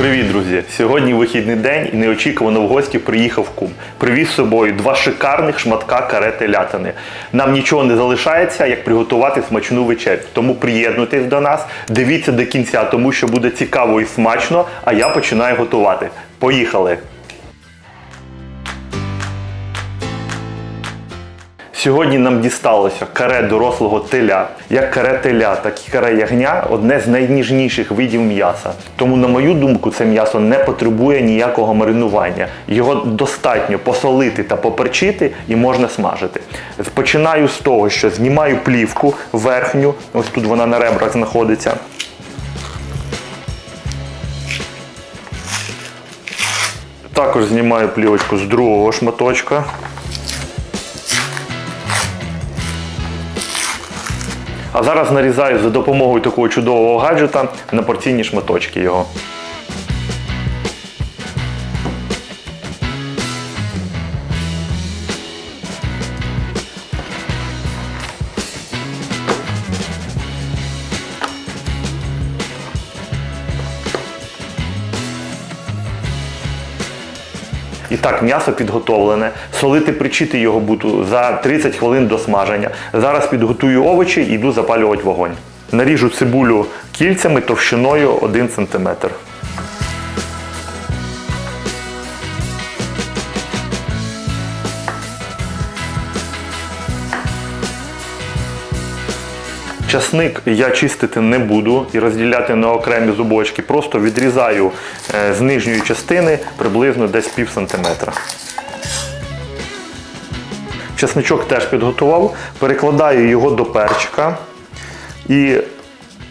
Привіт, друзі! Сьогодні вихідний день і неочікувано в гості приїхав кум. Привіз з собою два шикарних шматка карети лятини. Нам нічого не залишається, як приготувати смачну вечерю. Тому приєднуйтесь до нас, дивіться до кінця, тому що буде цікаво і смачно. А я починаю готувати. Поїхали! Сьогодні нам дісталося каре дорослого теля. Як каре теля, так і каре ягня одне з найніжніших видів м'яса. Тому, на мою думку, це м'ясо не потребує ніякого маринування. Його достатньо посолити та поперчити і можна смажити. Починаю з того, що знімаю плівку верхню, ось тут вона на ребрах знаходиться. Також знімаю плівочку з другого шматочка. А зараз нарізаю за допомогою такого чудового гаджета на порційні шматочки його. І так, м'ясо підготовлене. Солити причити його буду за 30 хвилин до смаження. Зараз підготую овочі і йду запалювати вогонь. Наріжу цибулю кільцями товщиною 1 см. Часник я чистити не буду і розділяти на окремі зубочки. Просто відрізаю е, з нижньої частини приблизно десь пів сантиметра. Часничок теж підготував, перекладаю його до перчика. І,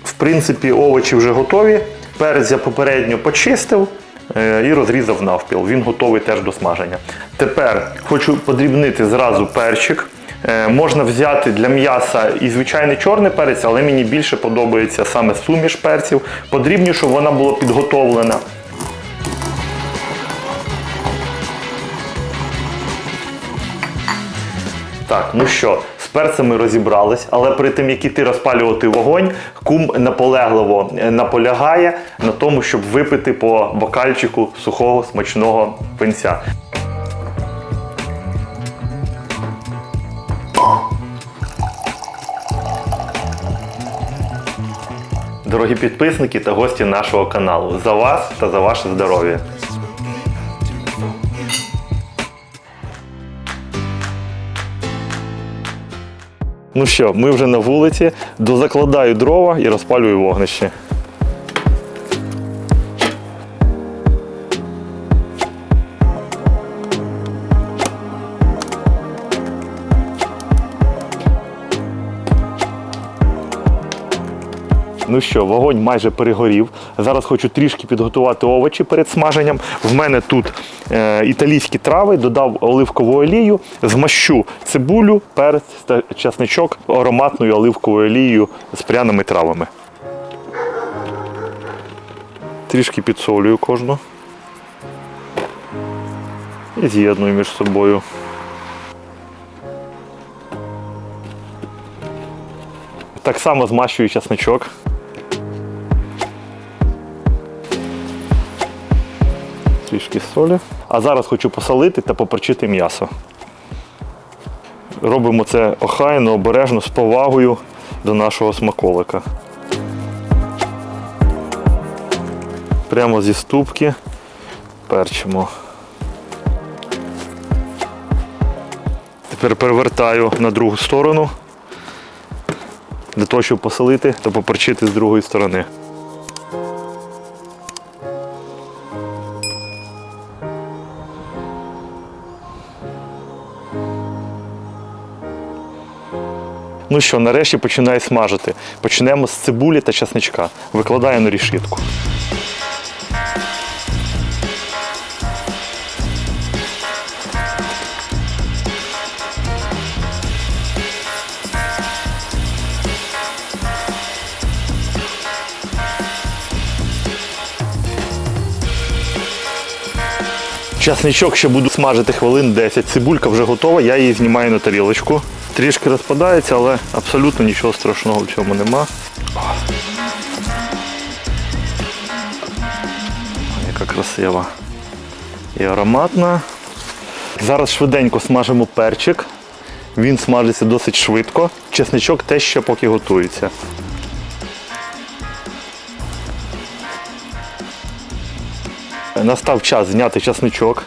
в принципі, овочі вже готові. Перець я попередньо почистив і розрізав навпіл. Він готовий теж до смаження. Тепер хочу подрібнити зразу перчик. Е, Можна взяти для м'яса і звичайний чорний перець, але мені більше подобається саме суміш перців. Подрібню, щоб вона була підготовлена. Так, ну що, з перцями розібрались, але перед тим як іти розпалювати вогонь, кум наполегливо е, наполягає на тому, щоб випити по бокальчику сухого смачного пенця. Дорогі підписники та гості нашого каналу, за вас та за ваше здоров'я. Ну що, ми вже на вулиці, дозакладаю дрова і розпалюю вогнище. Ну що, вогонь майже перегорів. Зараз хочу трішки підготувати овочі перед смаженням. В мене тут е, італійські трави, додав оливкову олію, змащу цибулю, перець та часничок ароматною оливковою олією з пряними травами. Трішки підсолюю кожну. І з'єдную між собою. Так само змащую часничок. Трішки солі. А зараз хочу посолити та поперчити м'ясо. Робимо це охайно, обережно, з повагою до нашого смаколика. Прямо зі ступки перчимо. Тепер перевертаю на другу сторону для того, щоб посолити та поперчити з другої сторони. Ну що, нарешті починаю смажити. Почнемо з цибулі та часничка. Викладаю на рішітку. Часничок ще буду смажити хвилин 10. Цибулька вже готова, я її знімаю на тарілочку. Трішки розпадається, але абсолютно нічого страшного в цьому нема. яка красива і ароматна. Зараз швиденько смажимо перчик. Він смажиться досить швидко. Чесничок теж ще поки готується. Настав час зняти чесничок.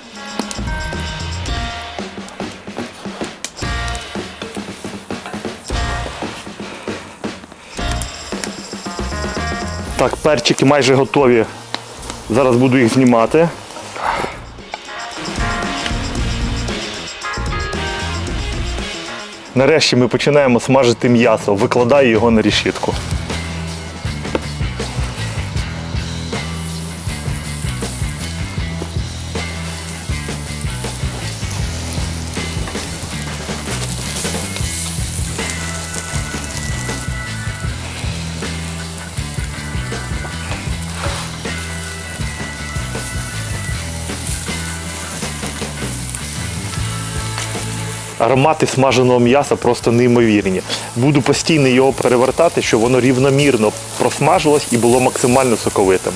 Так, перчики майже готові. Зараз буду їх знімати. Нарешті ми починаємо смажити м'ясо, викладаю його на решітку. Аромати смаженого м'яса просто неймовірні. Буду постійно його перевертати, щоб воно рівномірно просмажилось і було максимально соковитим.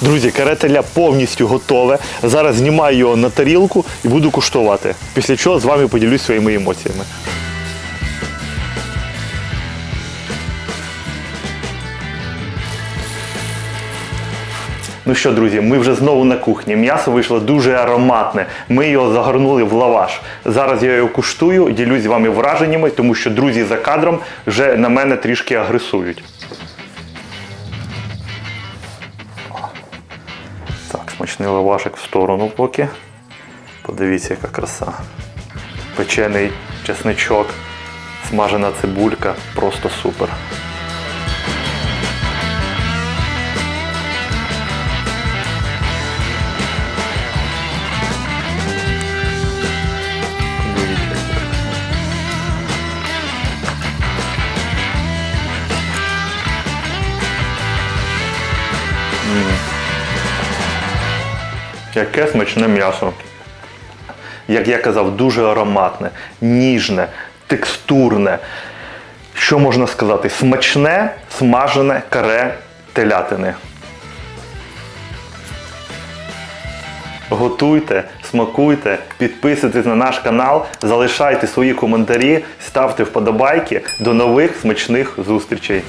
Друзі, каретеля повністю готове. Зараз знімаю його на тарілку і буду куштувати. Після чого з вами поділюсь своїми емоціями. Ну що, друзі, ми вже знову на кухні. М'ясо вийшло дуже ароматне. Ми його загорнули в лаваш. Зараз я його куштую, ділюсь з вами враженнями, тому що друзі за кадром вже на мене трішки агресують. Так, смачний лавашик в сторону поки. Подивіться, яка краса. Печений чесничок, смажена цибулька. Просто супер. Яке смачне м'ясо. Як я казав, дуже ароматне, ніжне, текстурне. Що можна сказати? Смачне, смажене каре телятини. Готуйте, смакуйте, підписуйтесь на наш канал, залишайте свої коментарі, ставте вподобайки. До нових смачних зустрічей!